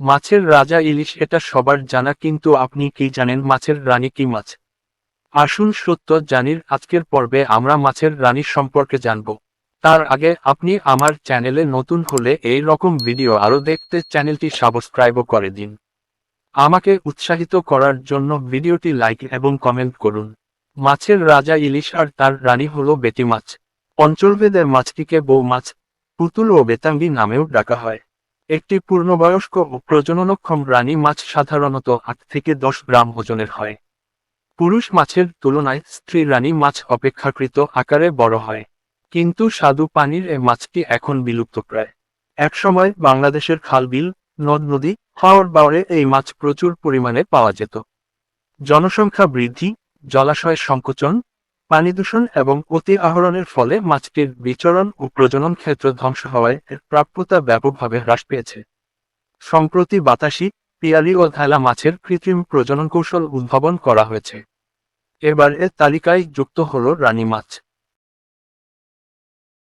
মাছের রাজা ইলিশ এটা সবার জানা, কিন্তু আপনি কি জানেন মাছের রানী কি মাছ? আসুন সত্য জানির, আজকের পর্বে আমরা মাছের রানী সম্পর্কে জানব। তার আগে আপনি আমার চ্যানেলে নতুন হলে এই রকম ভিডিও আরও দেখতে চ্যানেলটি সাবস্ক্রাইব করে দিন। আমাকে উৎসাহিত করার জন্য ভিডিওটি লাইক এবং কমেন্ট করুন। মাছের রাজা ইলিশ আর তার রানী হলো বেটি মাছ। অঞ্চলভেদে মাছটিকে বউ মাছ, পুতুল ও বেতাঙ্গি নামেও ডাকা হয়। একটি পূর্ণবয়স্ক ও প্রজননক্ষম রানী মাছ সাধারণত আট থেকে দশ গ্রাম ওজনের হয়। পুরুষ মাছের তুলনায় স্ত্রী রানী মাছ অপেক্ষাকৃত আকারে বড় হয়। কিন্তু স্বাদু পানির এ মাছটি এখন বিলুপ্ত প্রায় একসময় বাংলাদেশের খালবিল, নদ নদী, হাওর বাওরে এই মাছ প্রচুর পরিমাণে পাওয়া যেত। জনসংখ্যা বৃদ্ধি জলাশয়ের সংকোচন পানি দূষণ এবং অতি আহরণের ফলে মাছটির বিচরণ ও প্রজনন ক্ষেত্র ধ্বংস হওয়ায় এর প্রাপ্যতা ব্যাপকভাবে হ্রাস পেয়েছে। সম্প্রতি বাতাসি, পিয়ালি ও ধালা মাছের কৃত্রিম প্রজনন কৌশল উদ্ভাবন করা হয়েছে। এবার এর তালিকায় যুক্ত হল রানী মাছ।